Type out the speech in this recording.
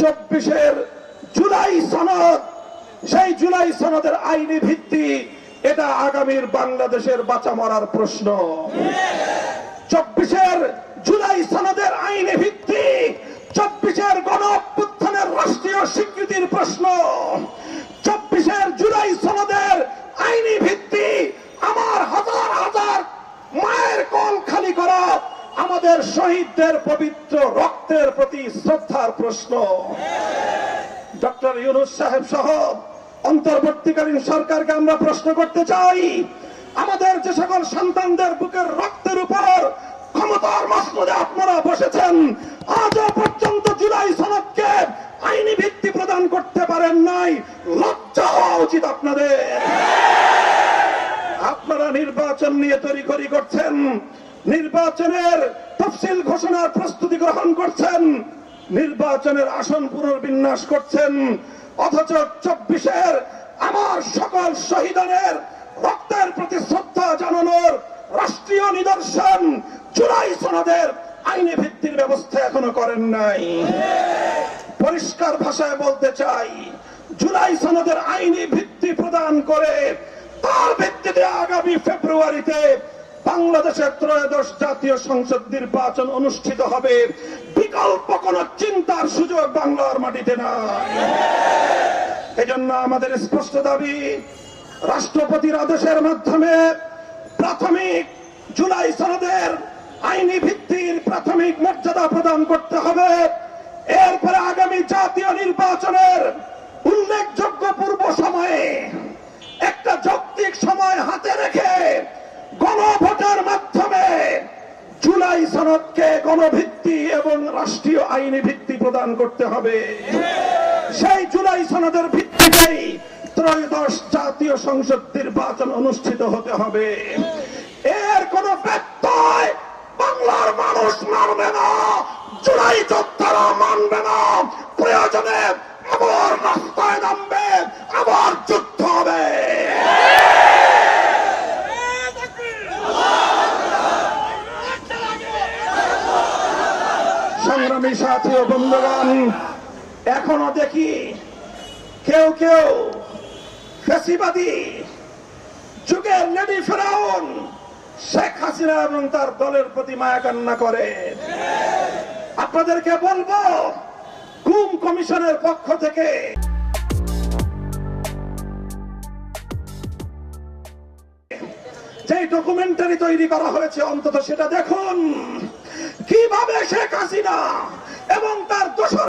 চব্বিশের জুলাই সনদ, সেই জুলাই সনদের আইনি ভিত্তি, এটা আগামীর বাংলাদেশের বাঁচা মরার প্রশ্ন। চব্বিশের জুলাই সনদের আইনি ভিত্তি, চব্বিশের গণ অভ্যুত্থানের রাষ্ট্রীয় স্বীকৃতির প্রশ্ন। চব্বিশের জুলাই সনদের আইনি ভিত্তি, আমার হাজার হাজার মায়ের কল খালি করা। আমাদের শহীদদের পবিত্র রক্তের প্রতি শ্রদ্ধার প্রশ্ন। ডক্টর ইউনুস সাহেব সহ অন্তর্বর্তীকালীন সরকারকে আমরা প্রশ্ন করতে চাই, আমাদের যে সকল সন্তানদের বুকের রক্তের উপর ক্ষমতার মসনদে আপনারা বসেছেন, আজও পর্যন্ত জুলাই সনদকে আইনি ভিত্তি প্রদান করতে পারেন নাই, লজ্জা হওয়া উচিত আপনাদের। আপনারা নির্বাচন নিয়ে তৈরি করছেন, নির্বাচনের তফসিল প্রস্তুতি গ্রহণ করছেন, নির্বাচনের আসন পুনর্বিন্যাস করছেন, অথচ চব্বিশের আমার সকল শহীদানের রক্তের প্রতি শ্রদ্ধা জানানোর রাষ্ট্রীয় নিদর্শন জুলাই সনদের আইনি ভিত্তির ব্যবস্থা এখনও করেন নাই। পরিষ্কার ভাষায় বলতে চাই, জুলাই সনদের আইনি ভিত্তি প্রদান করে তার ভিত্তিতে আগামী ফেব্রুয়ারিতে বাংলাদেশের ত্রয়োদশ জাতীয় সংসদ নির্বাচন অনুষ্ঠিত হবে। বিকল্প কোন চিন্তার সুযোগ বাংলার মাটিতে নাই। এজন্য আমাদের স্পষ্ট দাবি, রাষ্ট্রপতির আদেশের মাধ্যমে প্রাথমিক জুলাই সনদের আইনি ভিত্তির প্রাথমিক মর্যাদা প্রদান করতে হবে। এরপরে আগামী জাতীয় নির্বাচনের সনদকে গণভিত্তি এবং রাষ্ট্রীয় আইনি ভিত্তি প্রদান করতে হবে। সেই জুলাই সনদের ভিত্তিতেই ত্রয়োদশ জাতীয় সংসদ নির্বাচন অনুষ্ঠিত হতে হবে। এর কোন ব্যত্যয় বাংলার মানুষ মানবে না, জুলাই যোদ্ধারা মানবে না। সংগ্রামী সাথী ও বন্ধুগণ, এখনও দেখি কেউ কেউ ফেসিবাদী যুগের লেডি ফেরাউন শেখ হাসিনা এবং তার দলের প্রতি মায়া কান্না করে। আপনাদেরকে বলব, গুম কমিশনের পক্ষ থেকে যে ডকুমেন্টারি তৈরি করা হয়েছে, অন্তত সেটা দেখুন। কীভাবে শেখ হাসিনা এবং তার দোসর